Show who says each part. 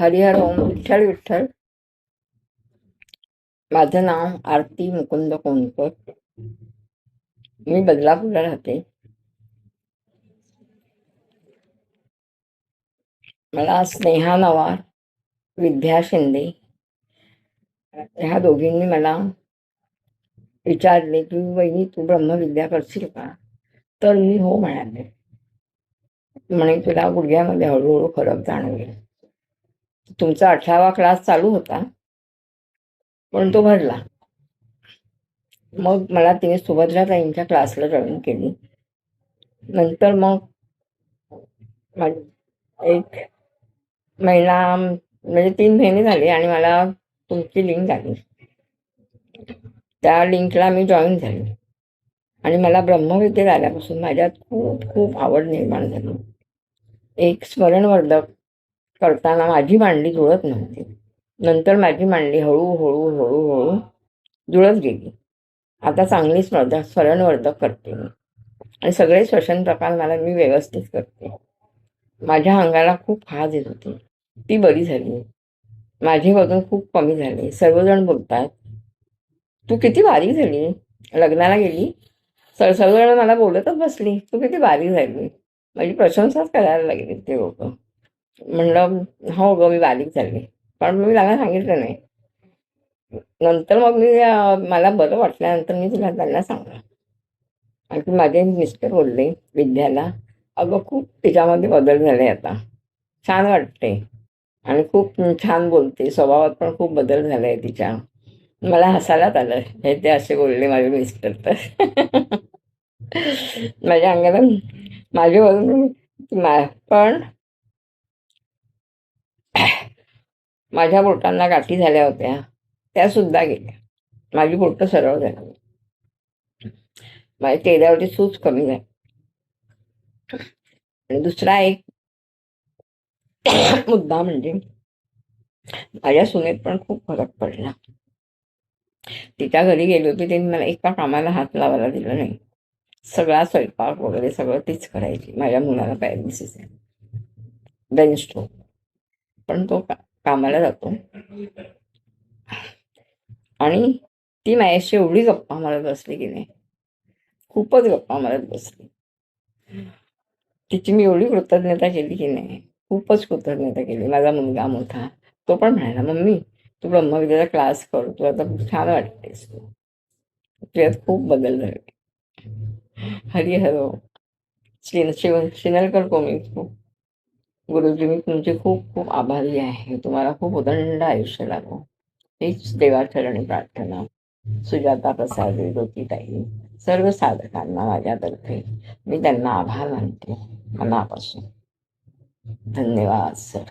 Speaker 1: हरिहर ओम विठ्ठल विठ्ठल. माझं नाव आरती मुकुंद कोणकर मी बदलापूरला राहते. मला स्नेहा नवार विद्या शिंदे ह्या दोघींनी मला विचारले की वहिनी तू ब्रह्मविद्या करशील का? तर मी हो म्हणाले. म्हणे तुला गुडघ्यामध्ये हळूहळू फरक जाणवेल. तुमचा अठरावा क्लास चालू होता. पण तो भरला. मग मला तिने सुभद्राताईंच्या क्लासला जॉईन केली. नंतर मग एक महिना म्हणजे तीन महिने झाले आणि मला तुमची लिंक आली त्या लिंकला मी जॉईन झाले. आणि मला ब्रह्मविद्येत आल्यापासून माझ्यात खूप खूप आवड निर्माण झाली. एक स्मरणवर्धक करताना माझी मांडली जुळत नव्हती. नंतर माझी मांडली हळूहळू हळूहळू जुळत गेली. आता चांगली स्पर्धा स्मरणवर्धक करते मी. आणि सगळे श्वसन प्रकार मला मी व्यवस्थित करते. माझ्या अंगाला खूप हाज येत होती. ती बरी झाली. माझे वजन खूप कमी झाले. सर्वजण बोलतात तू किती बारीक झाली. लग्नाला गेली. सर सर्वजण मला बोलतच बसली. तू किती बारीक झाली. माझी प्रशंसाच करायला लागली ते लोक. म्हणलं हो ग मी बारीक झाली. पण मी त्यांना सांगितलं नाही. नंतर मग मी मला बरं वाटल्यानंतर मी तुला त्यांना सांगलं आणि माझे मिस्टर बोलले विद्याला अगं खूप तिच्यामध्ये बदल झाले आता. छान वाटते आणि खूप छान बोलते. स्वभावात पण खूप बदल झालाय तिच्या. मला हसायलाच आलं. हे ते असे बोलले माझे मिस्टर तर. माझ्या अंगाला माझे वजन मा- पण माझ्या बोटांना गाठी झाल्या होत्या. त्या सुद्धा गेल्या. माझी बोटं सरळ झाली. माझ्या चेहऱ्यावरची सूच कमी झाली. आणि दुसरा एक मुद्दा म्हणजे माझ्या सुनेत पण खूप फरक पडला. तिच्या घरी गेली होती तिने मला एका कामाला हात लावायला दिला नाही. सगळा स्वयंपाक वगैरे सगळं तीच करायची. माझ्या मुलाला पॅरेलिसिस आहे. ब्रेन स्ट्रोक पण तो का कामाला जातो. आणि ती माझ्याशी एवढी गप्पा मारत बसली की नाही. खूपच गप्पा मारत बसली. तिची मी एवढी कृतज्ञता केली की नाही. खूपच कृतज्ञता केली. माझा मुलगा मोठा. तो पण म्हणाला मम्मी तू ब्रह्मविद्याचा क्लास कर. तू आता छान वाटतेस तू. तुझ्यात खूप बदल झाले. हरी हरो श्री शिव शिनलकर कोमी खूप गुरुजी मी तुमचे खूप खूप आभारी आहे. तुम्हाला खूप उदंड आयुष्य लागो हीच देवाचरणी प्रार्थना. सुजाता प्रसाद ज्योतिताई सर्व साधकांना माझ्यातर्फे मी त्यांना आभार मानते. मनापासून. धन्यवाद सर